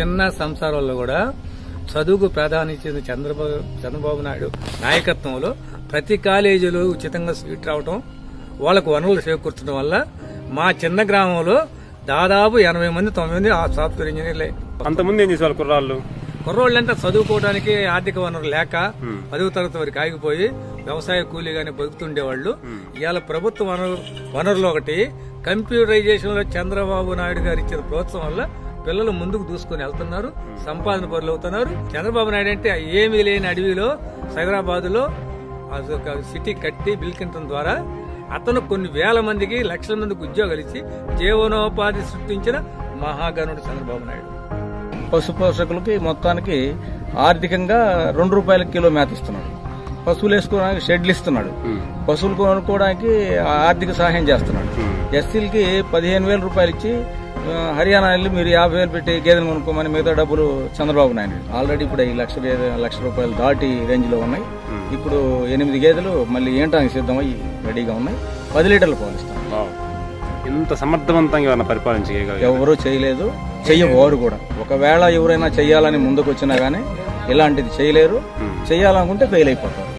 చిన్న సంసారాల్లో కూడా చదువుకు ప్రాధాన్యత చంద్రబాబు చంద్రబాబు నాయుడు నాయకత్వంలో. ప్రతి కాలేజీలో ఉచితంగా సీట్ రావటం వాళ్ళకు వనరులు చేకూర్చడం వల్ల మా చిన్న గ్రామంలో దాదాపు ఎనభై మంది తొంభై మంది సాఫ్ట్వేర్ ఇంజనీర్లే. అంతకుముందు ఏం చేసేవాళ్ళు కుర్రాళ్ళు? కుర్రోళ్ళంతా చదువుకోవడానికి ఆర్థిక వనరు లేక పదవ తరగతి వరకు ఆగిపోయి వ్యవసాయ కూలీగానే బతుకుతుండేవాళ్ళు. ఇవాళ ప్రభుత్వ వనరు వనరులు ఒకటి కంప్యూటరైజేషన్లో చంద్రబాబు నాయుడు గారు ఇచ్చిన ప్రోత్సాహం వల్ల పిల్లలు ముందుకు దూసుకొని వెళ్తున్నారు సంపాదన పరులు అవుతున్నారు చంద్రబాబు నాయుడు అంటే ఏమీ లేని అడవిలో సైదరాబాద్లో అదొక సిటీ కట్టి బిల్కింటం ద్వారా అతను కొన్ని వేల మందికి లక్షల మందికి ఉద్యోగాలు ఇచ్చి జీవనోపాధి సృష్టించిన మహాగణుడు చంద్రబాబు నాయుడు. పశు పోషకులకి మొత్తానికి ఆర్థికంగా రెండు రూపాయల కిలో మేత ఇస్తున్నాడు. పశువులు వేసుకోవడానికి షెడ్లు ఇస్తున్నాడు. పశువులు కొనుక్కోవడానికి ఆర్థిక సహాయం చేస్తున్నాడు. ఎస్సీలకి పదిహేను వేల రూపాయలు ఇచ్చి హర్యానా వెళ్ళి మీరు యాభై వేలు పెట్టి గేదెలు కొనుక్కోమని మిగతా డబ్బులు చంద్రబాబు నాయుడు ఆల్రెడీ ఇప్పుడు ఈ లక్ష గేదె- లక్ష రూపాయలు దాటి రేంజ్లో ఉన్నాయి ఇప్పుడు ఎనిమిది గేదెలు మళ్ళీ ఏంటానికి సిద్ధమై రెడీగా ఉన్నాయి. పది లీటర్లు పాలు ఇస్తాం. వావ్. ఇంత సమర్థవంతంగా పరిపాలించగలిగారు ఎవరూ చేయలేదు. చెయ్యబోరు కూడా. ఒకవేళ ఎవరైనా చెయ్యాలని ముందుకు వచ్చినా గానీ ఇలాంటిది చేయలేరు. చేయాలనుకుంటే ఫెయిల్ అయిపోతారు.